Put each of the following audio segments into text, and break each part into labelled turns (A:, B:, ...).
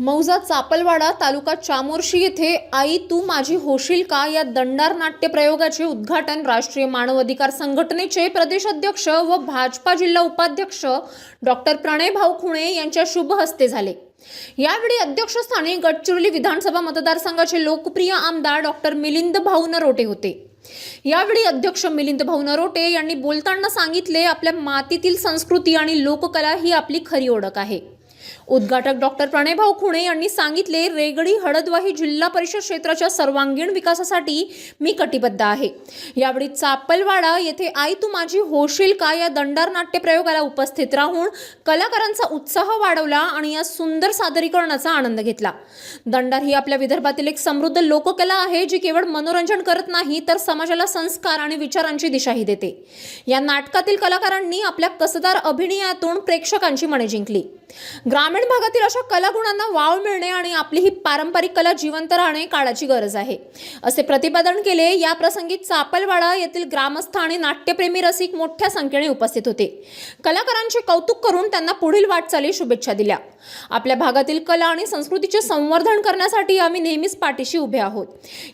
A: मौजा चापलवाडा तालुका चामोर्शी येथे आई तू माझी होशील का? या दंडार नाट्य प्रयोगाचे उद्घाटन राष्ट्रीय मानव अधिकार संघटनेचे प्रदेशाध्यक्ष व भाजपा जिल्हा उपाध्यक्ष डॉक्टर प्रणय भाऊ खुणे यांच्या शुभ हस्ते झाले. यावेळी अध्यक्षस्थानी गडचिरोली विधानसभा मतदारसंघाचे लोकप्रिय आमदार डॉक्टर मिलिंद भाऊ नरोटे होते. यावेळी अध्यक्ष मिलिंद भाऊ नरोटे यांनी बोलताना सांगितले आपल्या मातीतील संस्कृती आणि लोककला ही आपली खरी ओळख आहे. उद्घाटक डॉक्टर प्रणयभाऊ खुणे यांनी सांगितले रेगडी हळदवाही जिल्हा परिषद क्षेत्राच्या सर्वांगीण विकासासाठी मी कटिबद्ध आहे. यावेळी चापलवाडा येथे आई तू माझी होशील का या दंडार नाट्य प्रयोगाला उपस्थित राहून कलाकारांचा उत्साह वाढवला आणि या सुंदर सादरीकरणाचा आनंद घेतला. दंडार ही आपल्या विदर्भातील एक समृद्ध लोककला आहे जी केवळ मनोरंजन करत नाही तर समाजाला संस्कार आणि विचारांची दिशाही देते. या नाटकातील कलाकारांनी आपल्या कसदार अभिनयातून प्रेक्षकांची मने जिंकली. ग्रामीण भागातील अशा कलागुणांना वाव मिळणे आणि आपली ही पारंपरिक कला जिवंत राहणे काळाची गरज आहे. असे प्रतिपादन केले या प्रसंगी चापलवाडा येथील ग्रामस्थ आणि नाट्यप्रेमी रसिक मोठ्या संख्येने उपस्थित होते. कलाकारांचे कौतुक करून त्यांना पुढील वाटचाली शुभेच्छा दिल्या. आपल्या भागातील कला आणि संस्कृतीचे संवर्धन करण्यासाठी आम्ही नेहमीच पाठीशी उभे आहोत.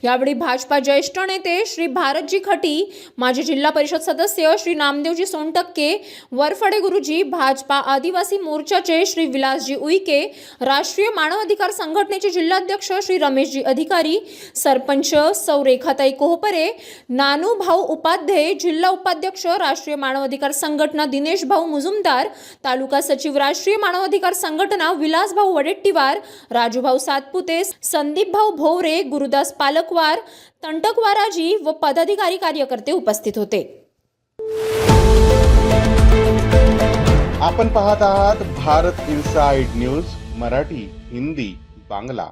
A: यावेळी भाजपा ज्येष्ठ नेते श्री भारतजी खटी माजी जिल्हा परिषद सदस्य श्री नामदेवजी सोनटक्के वरफडे गुरुजी भाजपा आदिवासी मोर्चाचे श्री विलासजी उईके राष्ट्रीय मानव अधिकार संघटनेचे जिल्हाध्यक्ष श्री रमेशजी अधिकारी सरपंच सौ रेखाताई कोहपरे नानू भाऊ उपाध्ये जिल्हा उपाध्यक्ष राष्ट्रीय मानव अधिकार संघटना दिनेश भाऊ मुजुमदार तालुका सचिव राष्ट्रीय मानव अधिकार संघटना विलास भाऊ वडेट्टीवार राजूभाऊ सातपुते संदीप भाऊ भोवरे गुरुदास पालकवार तंटकवाराजी व पदाधिकारी कार्यकर्ते उपस्थित होते.
B: आपण पाहत आहात भारत इन्साइड न्यूज मराठी हिंदी बांगला.